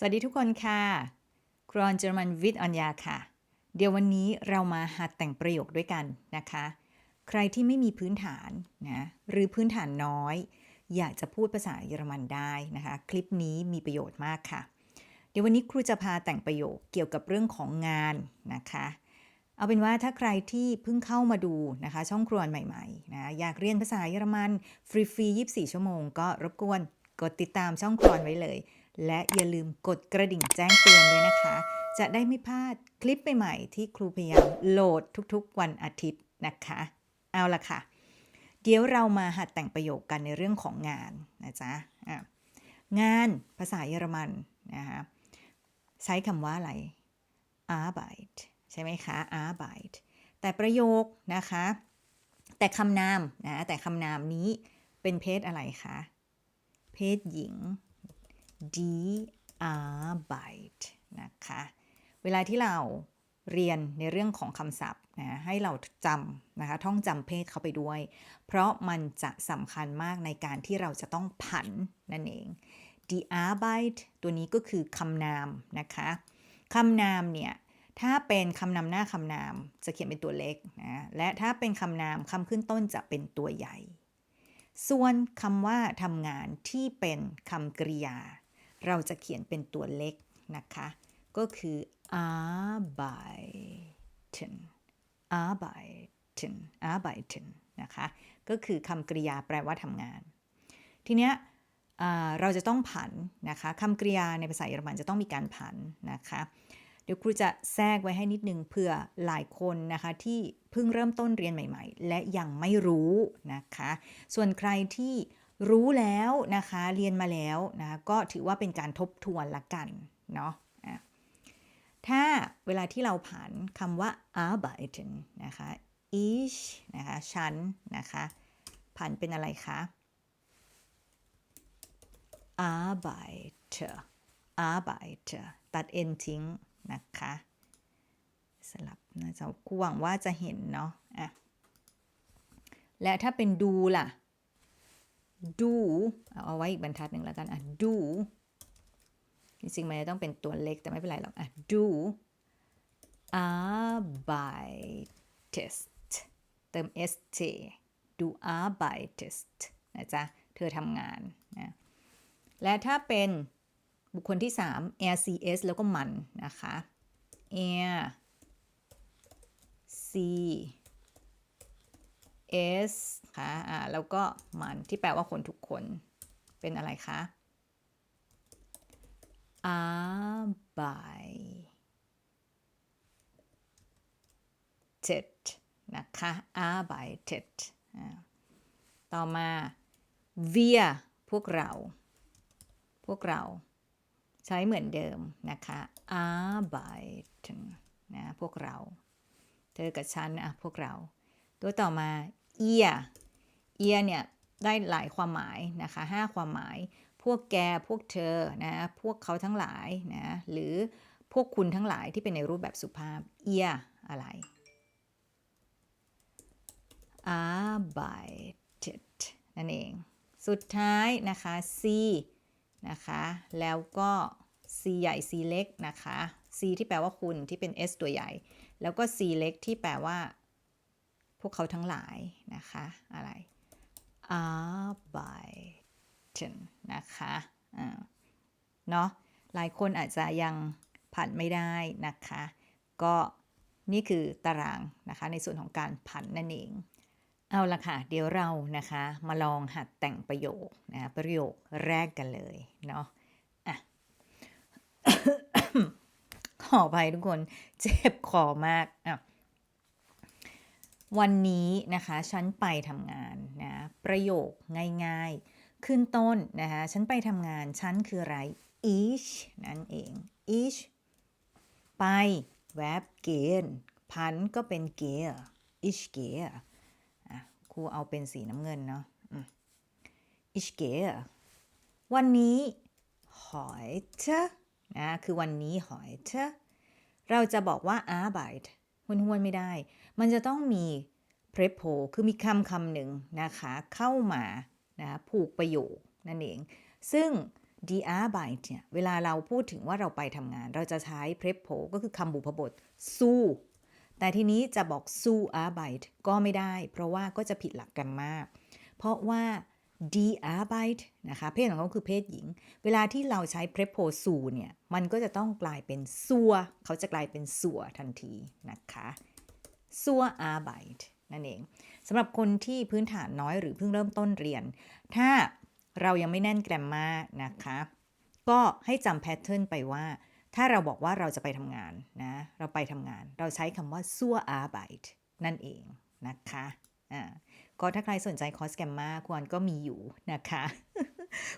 สวัสดีทุกคนค่ะ ครอนเจอรมันวิทย์อัญญาค่ะ เดี๋ยววันนี้เรามาหัดแต่งประโยคด้วยกันนะคะ ใครที่ไม่มีพื้นฐานนะ หรือพื้นฐานน้อย อยากจะพูดภาษาเยอรมันได้นะคะ คลิปนี้มีประโยชน์มากค่ะ เดี๋ยววันนี้ครูจะพาแต่งประโยคเกี่ยวกับเรื่องของงานนะคะ เอาเป็นว่าถ้าใครที่เพิ่งเข้ามาดูนะคะ ช่องครวนใหม่ๆนะ อยากเรียนภาษาเยอรมันฟรีๆ24 ชั่วโมง ก็รบกวนกดติดตามช่องครวนไว้เลย และอย่าลืมกดกระดิ่งแจ้งเตือนด้วยนะคะ จะได้ไม่พลาดคลิปใหม่ๆที่ครูพยายามโหลดทุกๆ วันอาทิตย์นะคะ เอาละค่ะ เดี๋ยวเรามาหัดแต่งประโยคกันในเรื่องของงานนะจ๊ะะงานภาษาเยอรมันนะคะใช้คำว่าอะไร Arbeit ใช่ไหมคะ Arbeit แต่ประโยคนะคะ แต่คำนามนะแต่คำนามนี้เป็นเพศอะไรคะ เพศหญิง die Arbeit นะคะ เวลาที่เราเรียนในเรื่องของคำศัพท์นะให้เราจำนะคะท่องจำเพศเข้าไปด้วย เพราะมันจะสำคัญมากในการที่เราจะต้องผันนั่นเอง die Arbeit ตัวนี้ก็คือคำนามนะคะคำนามเนี่ย ถ้าเป็นคำนำหน้าคำนามจะเขียนเป็นตัวเล็กนะและถ้าเป็นคำนามคำขึ้นต้นจะเป็นตัวใหญ่ ส่วนคำว่าทำงานที่เป็นคำกริยา เราจะเขียนเป็นตัวเล็กนะคะ ก็คือ arbeiten arbeiten arbeiten นะคะ ก็คือคำกริยาแปลว่าทำงาน ทีเนี้ยเราจะต้องผันนะคะคำกริยาในภาษาเยอรมันจะต้องมีการผันนะคะ เดี๋ยวครูจะแทรกไว้ให้นิดนึงเผื่อหลายคนนะคะที่เพิ่งเริ่มต้นเรียนใหม่ ๆ และยังไม่รู้นะคะ ส่วนใครที่ รู้แล้วนะคะ เรียนมาแล้วนะก็ถือว่าเป็นการทบทวนละกันเนาะถ้าเวลาที่เราผันคำว่า arbeiten นะคะ ich นะคะฉันนะคะผันเป็นอะไรคะ arbeite arbeite ตัด n ทิ้งนะคะสลับนะจะกูหวังว่าจะเห็นเนาะอะและถ้าเป็นดูล่ะ ดูเอาไว้อีกบรรทัดหนึ่งแล้วกันอะดูจริงๆมันจะต้องเป็นตัวเล็กแต่ไม่เป็นไรหรอกอะดู arbeitest เติม st ดู arbeitest นะจ๊ะ เธอทำงานนะและถ้าเป็นบุคคลที่ 3 rcs แล้วก็มันนะคะ air c s ค่ะอ่าแล้วก็มันที่แปลว่าคนทุกคนเป็นอะไรคะ arbeitet นะคะ arbeitet ต่อมา wir พวกเรา พวกเราใช้เหมือนเดิมนะคะ arbeiten นะ พวกเรา เธอกับฉัน อะ พวกเรา ตัวต่อมา ihr ihr เนี่ยได้หลายความหมายนะคะห้าความหมาย พวกแก พวกเธอ นะ พวกเขาทั้งหลายนะ หรือพวกคุณทั้งหลายที่เป็นในรูปแบบสุภาพ ihr อะไร arbeitet นั่นเอง สุดท้ายนะคะ c นะคะ แล้วก็ c ใหญ่ c เล็กนะคะ c ที่แปลว่าคุณที่เป็น s ตัวใหญ่ แล้วก็ c เล็กที่แปลว่า พวกเขาทั้งหลายนะคะ อะไร arbeiten นะคะอ่าเนาะหลายคนอาจจะยังผันไม่ได้นะคะ ก็นี่คือตารางนะคะในส่วนของการผันนั่นเอง เอาละค่ะ เดี๋ยวเรานะคะมาลองหัดแต่งประโยคนะประโยคแรกกันเลยเนาะอะขออภัยทุกคนเจ็บคอมากอะ วันนี้นะคะฉันไปทำงานนะประโยคง่ายๆ ขึ้นต้นนะคะฉันไปทำงาน ฉันคืออะไร ich นั่นเอง ich ไป verb gehen พันก็เป็น gehe ich gehe อะครูเอาเป็นสีน้ำเงินเนาะอืม ich gehe วันนี้ heute นะคือวันนี้ heute เราจะบอกว่า arbeit ห้วนๆไม่ได้ มันจะต้องมี prepo คือมีคำคำหนึ่งนะคะเข้ามานะผูกประโยคนั่นเอง ซึ่ง d a r b e i t เนี่ยเวลาเราพูดถึงว่าเราไปทำงาน เราจะใช้ prepo ก็คือคำบุพบท สู้ แต่ทีนี้จะบอกสู้ Arbeit ก็ไม่ได้ เพราะว่าก็จะผิดหลักกันมาก เพราะว่า die Arbeit นะคะเพศของเขาคือเพศหญิง เวลาที่เราใช้ prepo สู้เนี่ยมันก็จะต้องกลายเป็นซัวเขาจะกลายเป็นสัวทันทีนะคะซัว Arbeit นั่นเองสำหรับคนที่พื้นฐานน้อยหรือเพิ่งเริ่มต้นเรียน ถ้าเรายังไม่แน่นแกรมมานะคะ ก็ให้จำแพทเทิร์นไปว่า ถ้าเราบอกว่าเราจะไปทำงานนะ เราไปทำงาน เราใช้คำว่า zur Arbeit นั่นเองนะคะ อ่าก็ถ้าใครสนใจคอสแกมมาควรก็มีอยู่นะคะ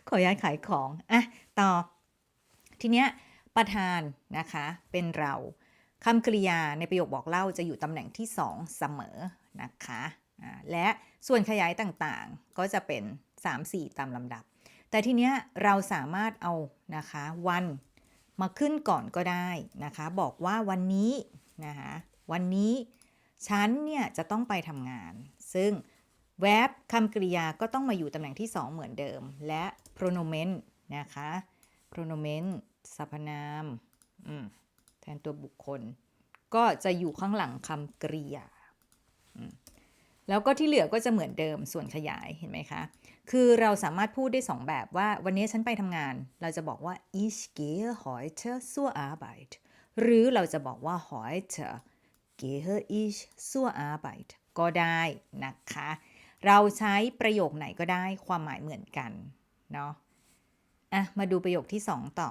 ขออนุญาตขายของ อะ ต่อ ทีเนี้ยประธานนะคะ เป็นเราคำกริยาในประโยคบอกเล่าจะอยู่ตำแหน่งที่ 2 เสมอนะคะและส่วนขยายต่างๆก็จะเป็น 3-4 ตามลำดับ แต่ทีเนี้ยเราสามารถเอานะคะวันมาขึ้นก่อนก็ได้นะคะ บอกว่าวันนี้นะคะวันนี้ฉันเนี่ยจะต้องไปทำงาน ซึ่ง verb คำกริยาก็ต้องมาอยู่ตำแหน่งที่ 2 เหมือนเดิม และ pronomen นะคะ pronomen สรรพนามแทนตัวบุคคล ก็จะอยู่ข้างหลังคำกริยาแล้วก็ที่เหลือก็จะเหมือนเดิมส่วนขยายเห็นไหมคะ คือเราสามารถพูดได้ 2 แบบว่าวันนี้ฉันไปทำงาน เราจะบอกว่า ich gehe heute zur Arbeit หรือเราจะบอกว่า heute gehe ich zur Arbeit ก็ได้นะคะ เราใช้ประโยคไหนก็ได้ความหมายเหมือนกันเนาะอะมาดูประโยคที่ 2 ต่อ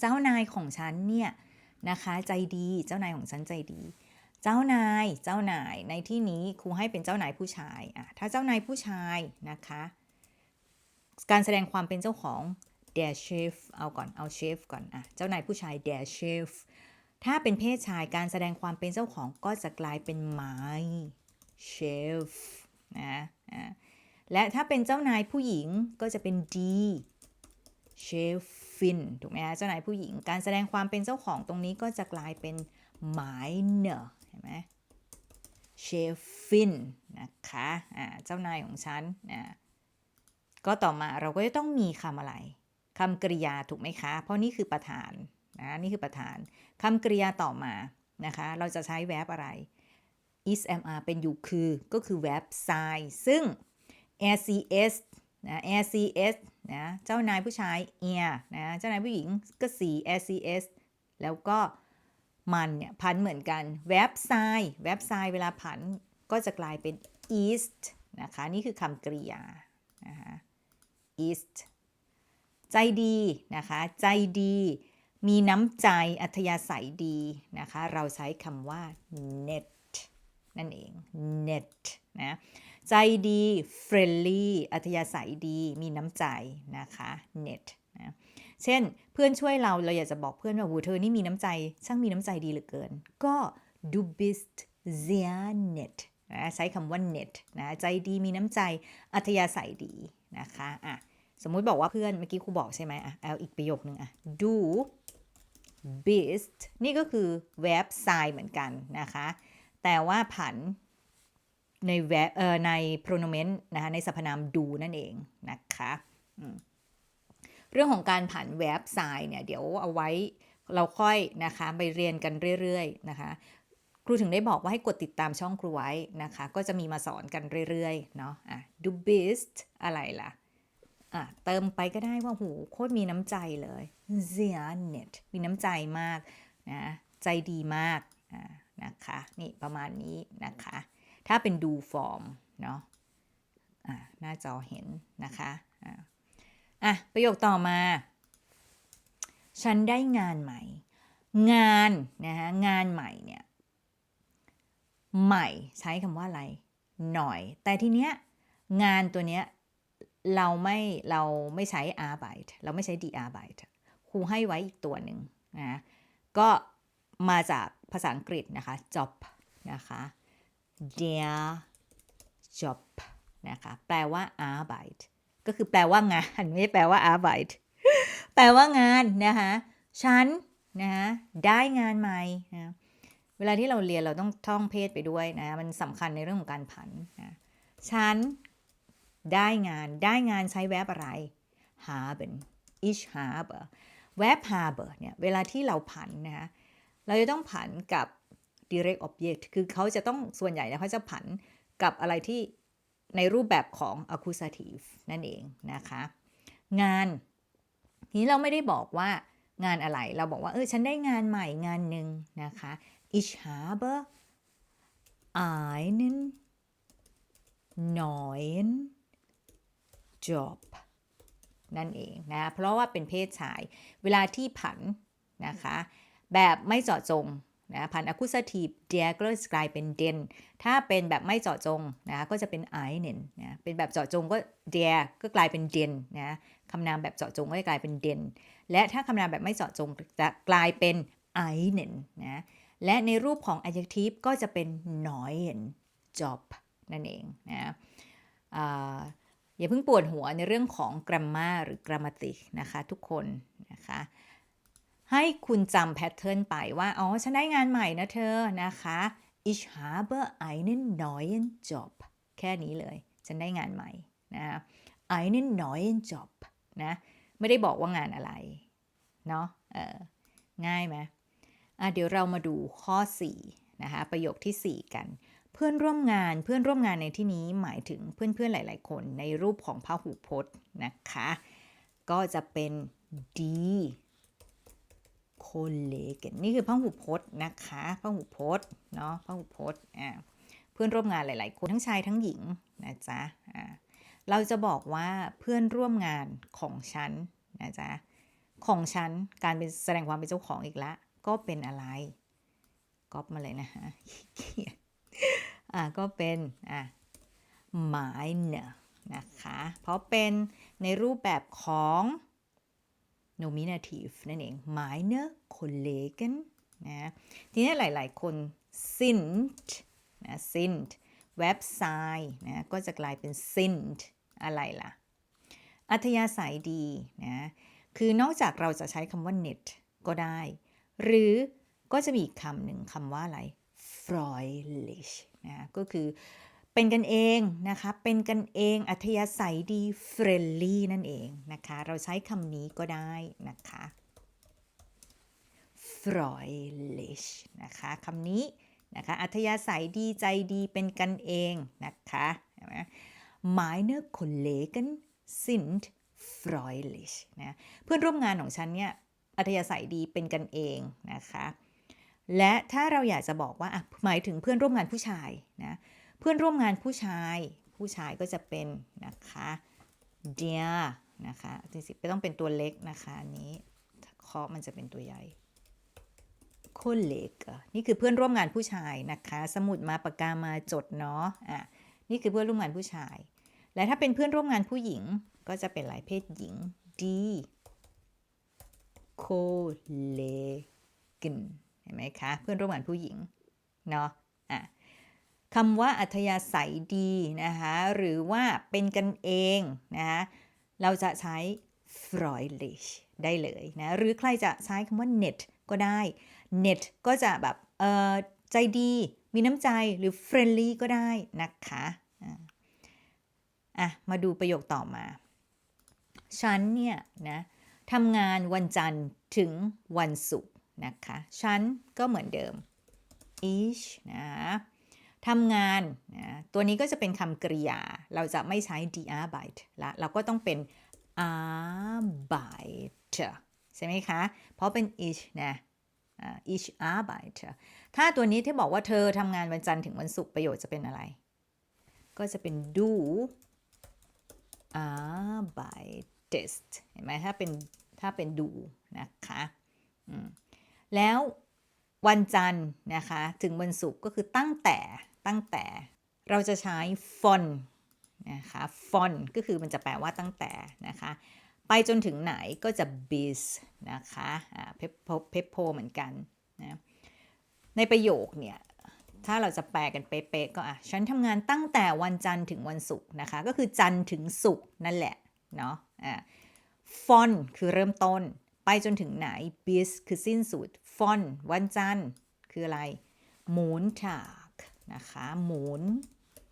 เจ้านายของฉันเนี่ยนะคะใจดีเจ้านายของฉันใจดี เจ้านายเจ้านายในที่นี้ครูให้เป็นเจ้านายผู้ชายอะถ้าเจ้านายผู้ชายนะคะ การแสดงความเป็นเจ้าของ der chef เอาก่อนเอาเชฟก่อนอะเจ้านายผู้ชาย der chef ถ้าเป็นเพศชายการแสดงความเป็นเจ้าของก็จะกลายเป็น my chef นะอะและถ้าเป็นเจ้านายผู้หญิงก็จะเป็น die chefin ถูกไหมคะเจ้านายผู้หญิง การแสดงความเป็นเจ้าของตรงนี้ก็จะกลายเป็น meine เห็นไหม chefin นะคะอ่าเจ้านายของฉันอ่าก็ต่อมาเราก็จะต้องมีคำอะไรคำกริยาถูกไหมคะ เพราะนี่คือประธาน นะนี่คือประธานคำกริยาต่อมานะคะเราจะใช้แวบอะไร is mr เป็นอยู่คือ ก็คือ verb sign ซึ่ง rcs นะ rcs นะเจ้านายผู้ชาย ear นะเจ้านายผู้หญิงก็สี rcs แล้วก็มันเนี่ยพันเหมือนกัน verb sign verb sign เวลาผันก็จะกลายเป็น east นะคะนี่คือคำกริยานะคะ east ใจดีนะคะ ใจดี มีน้ำใจอัธยาศัยดีนะคะ เราใช้คำว่า net นั่นเอง net นะ ใจดี friendly อัธยาศัยดี มีน้ำใจนะคะ net นะเช่น เพื่อนช่วยเรา เราอยากจะบอกเพื่อนว่าโหเธอนี่มีน้ำใจ ช่างมีน้ำใจดีเหลือเกิน ก็ du bist sehr nett นะใช้คำว่า net นะ ใจดี มีน้ำใจ อัธยาศัยดีนะคะ อะ สมมุติบอกว่าเพื่อนเมื่อกี้ครูบอกใช่ไหมอะเอาอีกประโยคนึงอะ du bist นี่ก็คือ verb sign เหมือนกันนะคะ แต่ว่าผันใน verb เอ่อใน pronomen นะคะในสรรพนาม do นั่นเองนะคะเรื่องของการผัน verb sign เนี่ยเดี๋ยวเอาไว้เราค่อยนะคะไปเรียนกันเรื่อยๆนะคะครูถึงได้บอกว่าให้กดติดตามช่องครูไว้นะคะ ก็จะมีมาสอนกันเรื่อยๆเนาะอะ do best อะไรล่ะ อะเติมไปก็ได้ว่าหูโคตรมีน้ำใจเลย sehr nett มีน้ำใจมากนะใจดีมากอ่านะคะนี่ประมาณนี้นะคะ ถ้าเป็น do form เนาะอ่าหน้าจอเห็นนะคะอ่าอะประโยคต่อมา ฉันได้งานใหม่ งานนะคะงานใหม่เนี่ยใหม่ใช้คำว่าอะไร หน่อย แต่ทีเนี้ยงานตัวเนี้ย เราไม่เราไม่ใช้ arbeit เราไม่ใช้ die arbeit ครูให้ไว้อีกตัวหนึ่งนะก็มาจากภาษาอังกฤษนะคะ job นะคะ der job นะคะแปลว่า arbeit ก็คือแปลว่างาน ไม่แปลว่า arbeit แปลว่างานนะคะฉันนะคะได้งานใหม่นะเวลาที่เราเรียนเราต้องท่องเพศไปด้วยนะ มันสำคัญในเรื่องของการผันนะฉัน ได้งานได้งานใช้แวบอะไร haben ich habe verb habe เนี่ยเวลาที่เราผันนะคะเราจะต้องผันกับ direct object คือเขาจะต้องส่วนใหญ่เนี่ยเขาจะผันกับอะไรที่ในรูปแบบของ accusative นั่นเองนะคะ งานทีนี้เราไม่ได้บอกว่างานอะไร เราบอกว่าเออฉันได้งานใหม่งานหนึ่งนะคะ ich habe einen neuen Job นั่นเองนะ เพราะว่าเป็นเพศชาย เวลาที่ผันนะคะ แบบไม่เจาะจงนะผัน accusative d e ก็จะกลายเป็น den ถ้าเป็นแบบไม่เจาะจงนะก็จะเป็น einen นะเป็นแบบเจาะจงก็ der ก็กลายเป็น den นะคำนามแบบเจาะจงก็จะกลายเป็น den และถ้าคำนามแบบไม่เจาะจงจะกลายเป็น einen นะและในรูปของ adjective ก็จะเป็น neuen job นั่นเองนะ อย่าเพิ่งปวดหัวในเรื่องของ grammar หรือ grammatic นะคะทุกคนนะคะให้คุณจำแพทเทิร์นไปว่า อ๋อ ฉันได้งานใหม่นะเธอนะคะ ich habe einen neuen Job แค่นี้เลย ฉันได้งานใหม่นะ einen neuen Job นะ ไม่ได้บอกว่างานอะไร เนาะเออง่ายไหมอะเดี๋ยวเรามาดูข้อ 4 นะคะ ประโยคทีสี่4 กัน เพื่อนร่วมงานเพื่อนร่วมงานในที่นี้หมายถึงเพื่อนๆหลาย ๆ คนในรูปของพหูพจน์นะคะ ก็จะเป็น die Kollegen นี่คือพหูพจน์นะคะพหูพจน์เนาะพหูพจน์อ่าเพื่อนร่วมงานหลาย ๆ คนทั้งชายทั้งหญิงนะจ๊ะอ่าเราจะบอกว่าเพื่อนร่วมงานของฉันนะจ๊ะของฉันการเป็นแสดงความเป็นเจ้าของอีกแล้วก็เป็นอะไรก๊อปมาเลยนะฮะเขียน อ่าก็เป็นอ่า meine นะคะ เพราะเป็นในรูปแบบของ nominative นั่นเอง meine Kollegen นะทีนี้หลาย ๆ คน sind นะ sind เว็บไซต์นะก็จะกลายเป็น sind อะไรล่ะ อัธยาศัยดีนะคือนอกจากเราจะใช้คำว่า net ก็ได้ หรือก็จะมีอีกคำหนึ่งคำว่าอะไร freundlich นะก็คือเป็นกันเองนะคะ เป็นกันเองอัธยาศัยดี friendly นั่นเองนะคะ เราใช้คำนี้ก็ได้นะคะ freundlich นะคะคำนี้นะคะอัธยาศัยดีใจดีเป็นกันเองนะคะเห็นไหม meine Kollegen sind freundlich นะเพื่อนร่วมงานของฉันเนี่ยอัธยาศัยดีเป็นกันเองนะคะ และถ้าเราอยากจะบอกว่าหมายถึงเพื่อนร่วมงานผู้ชายนะเพื่อนร่วมงานผู้ชาย ผู้ชายก็จะเป็นนะคะ der นะคะจริงๆไม่ต้องเป็นตัวเล็กนะคะอันนี้เคาะมันจะเป็นตัวใหญ่ colleague นี่คือเพื่อนร่วมงานผู้ชายนะคะ สมุดมาปากกามาจดเนาะอะนี่คือเพื่อนร่วมงานผู้ชาย และถ้าเป็นเพื่อนร่วมงานผู้หญิงก็จะเป็นหลายเพศหญิง die Kollegen เห็นไหมคะ เพื่อนร่วมงานผู้หญิงเนาะอะคำว่าอัธยาศัยดีนะคะหรือว่าเป็นกันเองนะคะเราจะใช้ freundlich ได้เลยนะหรือใครจะใช้คำว่า net ก็ได้ net ก็จะแบบเออใจดีมีน้ำใจหรือ friendly ก็ได้นะคะอะอะมาดูประโยคต่อมา ฉันเนี่ยนะทำงานวันจันทร์ถึงวันศุกร์ นะคะฉันก็เหมือนเดิม ich นะทำงานนะตัวนี้ก็จะเป็นคำกริยา เราจะไม่ใช้ die Arbeit ละเราก็ต้องเป็น Arbeit ใช่ไหมคะ เพราะเป็น ich นะอ่า ich Arbeit ถ้าตัวนี้ที่บอกว่าเธอทำงานวันจันทร์ถึงวันศุกร์ประโยชน์จะเป็นอะไร ก็จะเป็น du arbeitest เห็นไหมถ้าเป็นถ้าเป็นดูนะคะอืม แล้ววันจันทร์นะคะถึงวันศุกร์ก็คือตั้งแต่ตั้งแต่เราจะใช้ von นะคะ von ก็คือมันจะแปลว่าตั้งแต่นะคะไปจนถึงไหนก็จะ bis นะคะเพปโพเพปโพเหมือนกันนะในประโยคเนี่ยถ้าเราจะแปลกันเป๊ะๆก็อะฉันทำงานตั้งแต่วันจันทร์ถึงวันศุกร์นะคะ ก็คือจันทร์ถึงศุกร์นั่นแหละเนาะอะ von คือเริ่มต้น จนถึงไหน bis คือสิ้นสุด von วันจันทร์ คืออะไร Montag นะคะ Montag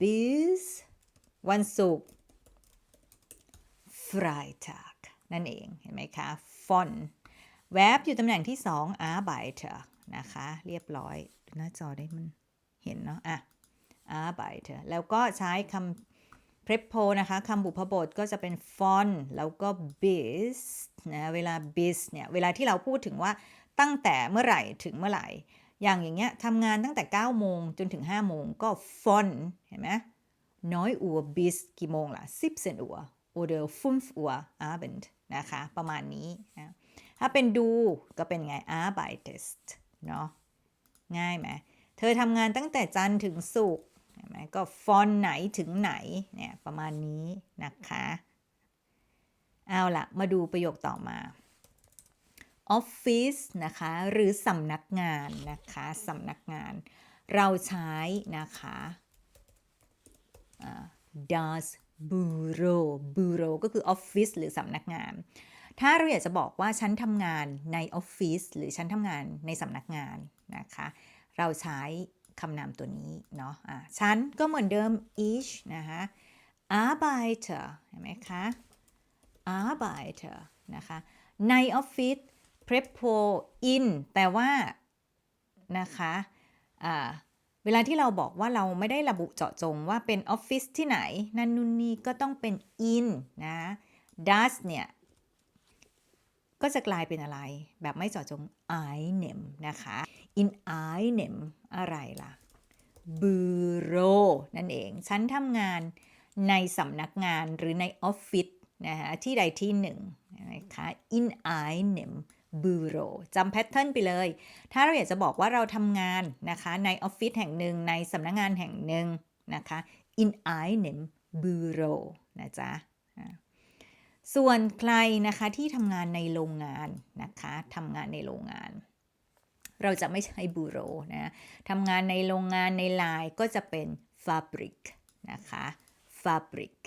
bis วันศุกร์ Freitag นั่นเอง เห็นไหมคะ von verb อยู่ตำแหน่งที่2 arbeiter นะคะ เรียบร้อยดูหน้าจอได้มันเห็นเนาะ อะ arbeiter แล้วก็ใช้คำ prepo นะคะคำบุพบทก็จะเป็น von แล้วก็ bis นะเวลา bis เนี่ยเวลาที่เราพูดถึงว่าตั้งแต่เมื่อไหร่ถึงเมื่อไหร่ อย่างอย่างเงี้ยทำงานตั้งแต่ 9 โมงจนถึง 5 โมงก็ von เห็นไหมน้อยอัว bis กี่โมงล่ะ17 Uhr oder 5 Uhr Abend นะคะ ประมาณนี้นะถ้าเป็นดูก็เป็นไง arbeitest เนาะง่ายไหม เธอทำงานตั้งแต่จันทร์ถึงศุกร์ เห็นไหมก็ฟอนไหนถึงไหนเนี่ยประมาณนี้นะคะเอาละมาดูประโยคต่อมาออฟฟิศนะคะหรือสำนักงานนะคะสำนักงาน เราใช้นะคะอ่า das Büro Büro ก็คือออฟฟิศหรือสำนักงาน ถ้าเราอยากจะบอกว่าฉันทำงานในออฟฟิศหรือฉันทำงานในสำนักงานนะคะ เราใช้ คำนามตัวนี้เนาะะฉันก็เหมือนเดิม ich นะคะ arbeiter เห็นไหมคะ arbeiter นะคะ ในออฟฟิศ prepo in แต่ว่านะคะอ่าเวลาที่เราบอกว่าเราไม่ได้ระบุเจาะจงว่าเป็นออฟฟิศที่ไหน นั่นนู่นนี่ก็ต้องเป็น in นะ das เนี่ย ก็จะกลายเป็นอะไร แบบไม่เจาะจง einem นะคะ in einem อะไรล่ะ bureau นั่นเอง ฉันทำงานในสำนักงานหรือในออฟฟิศนะคะที่ใดที่หนึ่งนะคะ in einem bureau จำแพทเทิร์นไปเลย ถ้าเราอยากจะบอกว่าเราทำงานนะคะในออฟฟิศแห่งหนึ่งในสำนักงานแห่งหนึ่งนะคะ in einem bureau นะจ๊ะ ส่วนใครนะคะที่ทำงานในโรงงานนะคะทำงานในโรงงาน เราจะไม่ใช้บูโรนะทำงานในโรงงานในลายก็จะเป็น fabric นะคะ fabric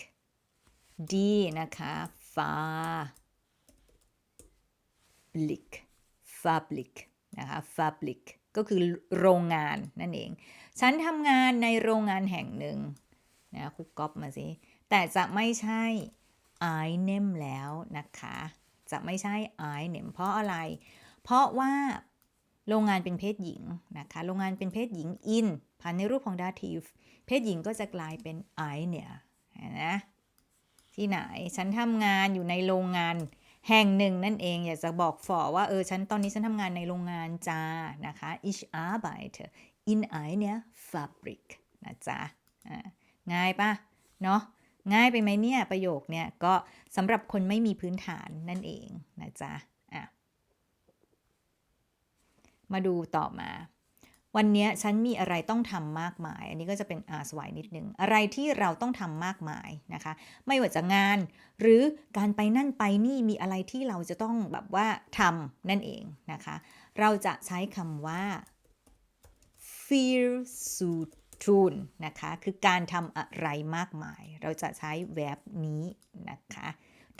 ดีนะคะ fabric fabric นะคะ fabric ก็คือโรงงานนั่นเอง ฉันทำงานในโรงงานแห่งหนึ่งนะคุกก๊อปมาสิ แต่จะไม่ใช่ I name แล้วนะคะ จะไม่ใช่ I name เพราะอะไร เพราะว่าโรงงานเป็นเพศหญิงนะคะ โรงงานเป็นเพศหญิง in พันในรูปของ dative เพศหญิงก็จะกลายเป็น I เนี่ยนะที่ไหน ฉันทำงานอยู่ในโรงงานแห่งหนึ่งนั่นเอง อยากจะบอกฝอว่าเออฉันตอนนี้ฉันทำงานในโรงงานจ้านะคะ ich arbeite in einer Fabrik นะจ๊ะง่ายปะเนาะ ง่ายไปไหมเนี่ยประโยคเนี่ยก็สำหรับคนไม่มีพื้นฐานนั่นเองนะจ๊ะอะมาดูต่อมา วันนี้ฉันมีอะไรต้องทำมากมาย อันนี้ก็จะเป็นอาสวายนิดนึง อะไรที่เราต้องทำมากมายนะคะ ไม่ว่าจะงาน หรือการไปนั่นไปนี่มีอะไรที่เราจะต้องแบบว่าทำนั่นเองนะคะ เราจะใช้คำว่า feel suit tun นะคะ คือการทำอะไรมากมาย เราจะใช้ verb นี้นะคะ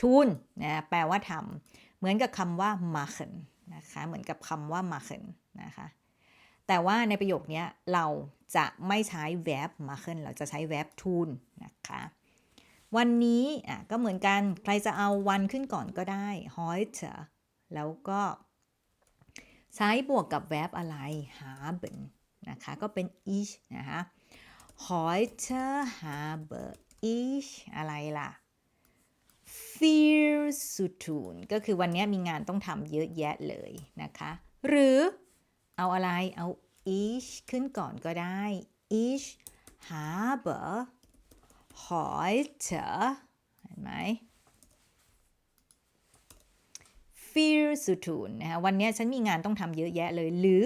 tun นะแปลว่าทำเหมือนกับคำว่า machen นะคะ เหมือนกับคำว่า machen นะคะ แต่ว่าในประโยคนี้เราจะไม่ใช้ verb machen เราจะใช้ verb tun นะคะ วันนี้อะก็เหมือนกัน ใครจะเอาวันขึ้นก่อนก็ได้ heute แล้วก็ใช้บวกกับ verb อะไร haben นะคะก็เป็น ich นะคะ heute habe ich อะไรล่ะ viel zu tun ก็คือวันนี้มีงานต้องทำเยอะแยะเลยนะคะ หรือเอาอะไรเอา ich ขึ้นก่อนก็ได้ ich habe heute เห็นไหม viel zu tun นะคะวันนี้ฉันมีงานต้องทำเยอะแยะเลย หรือ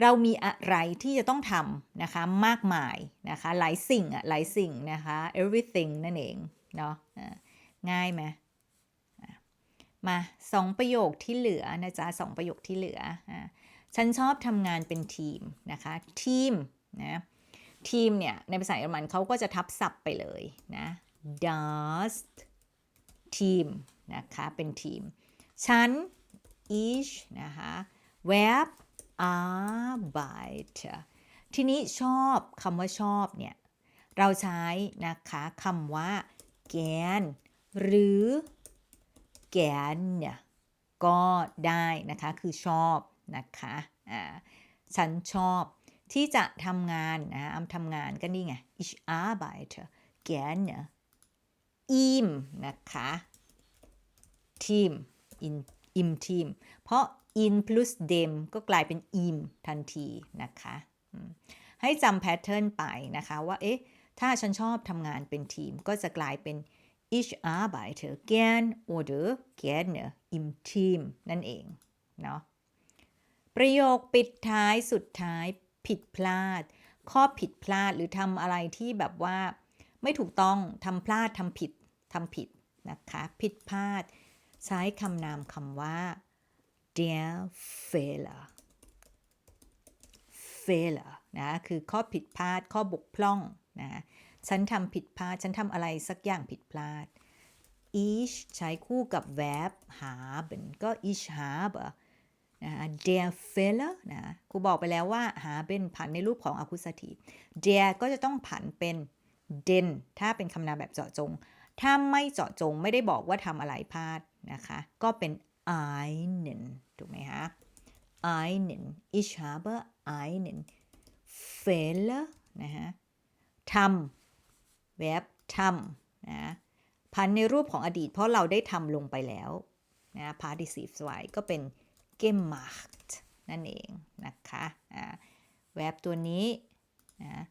เรามีอะไรที่จะต้องทำนะคะมากมายนะคะหลายสิ่งอะหลายสิ่งนะคะ everything นั่นเองเนาะง่ายไหมมาสองประโยคที่เหลือนะจ๊ะสองประโยคที่เหลือฉันชอบทำงานเป็นทีมนะคะทีมนะทีมเนี่ยในภาษาเยอรมันเขาก็จะทับศัพท์ไปเลยนะ das team นะคะเป็นทีม ฉัน ich นะคะ verb Arbeit ทีนี้ชอบคำว่าชอบเนี่ย เราใช้นะคะคำว่าแกนหรือแกนเนี่ยก็ได้นะคะ คือชอบนะคะอ่าฉันชอบที่จะทำงานนะอำทำงานก็นี่ไง ich arbeite gerne im นะคะ team in im team เพราะ in plus dem ก็กลายเป็น im ทันทีนะคะ ให้จำแพทเทิร์นไปนะคะว่า เอ๊ะ ถ้าฉันชอบทำงานเป็นทีม ก็จะกลายเป็น ich arbeite gern oder gerne im Team นั่นเอง เนาะ ประโยคปิดท้ายสุดท้ายผิดพลาด ข้อผิดพลาดหรือทำอะไรที่แบบว่า ไม่ถูกต้องทำพลาดทำผิดทำผิดนะคะ ผิดพลาด ใช้คำนามคำว่า der Fehler Fehler นะคือข้อผิดพลาดข้อบกพร่องนะฉันทำผิดพลาด ฉันทำอะไรสักอย่างผิดพลาด ich ใช้คู่กับ verb haben ก็ ich habe นะ der Fehler นะครูบอกไปแล้วว่า haben ผันในรูปของ accusative der ก็จะต้องผันเป็น den ถ้าเป็นคำนามแบบเจาะจง ถ้าไม่เจาะจงไม่ได้บอกว่าทำอะไรพลาด นะคะ ก็เป็น einen ถูกไหมคะ einen ich habe einen Fehler นะฮะทำ verb ทำนะพันในรูปของอดีตเพราะเราได้ทำลงไปแล้วนะ participle ไว้ก็เป็น gemacht นั่นเองนะคะอ่า verb ตัวนี้นะ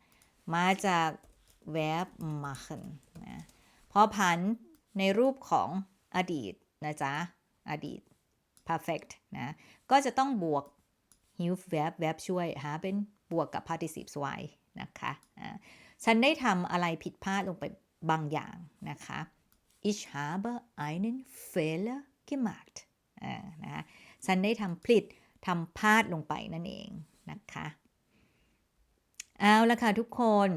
มาจาก verb machen นะพอพันในรูปของอดีต นะจ๊ะ อดีต perfect นะ ก็จะต้องบวก hilf verb verb ช่วย haben บวกกับ participle ไว้นะคะฉันได้ทำอะไรผิดพลาดลงไปบางอย่างนะคะ ich habe einen Fehler gemacht อ่านะคะฉันได้ทำผิดทำพลาดลงไปนั่นเองนะคะ เอาละค่ะทุกคน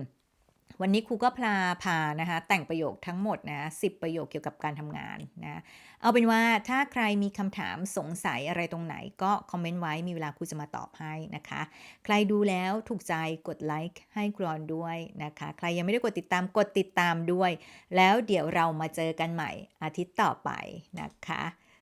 วันนี้ครูก็พาพานะคะแต่งประโยคทั้งหมดนะสิประโยคเกี่ยวกับการทำงานนะเอาเป็นว่าถ้าใครมีคำถามสงสัยอะไรตรงไหนก็คอมเมนต์ไว้มีเวลาครูจะมาตอบให้นะคะ ใครดูแล้วถูกใจกดไลค์ให้กรอนด้วยนะคะ ใครยังไม่ได้กดติดตามกดติดตามด้วย แล้วเดี๋ยวเรามาเจอกันใหม่อาทิตย์ต่อไปนะคะ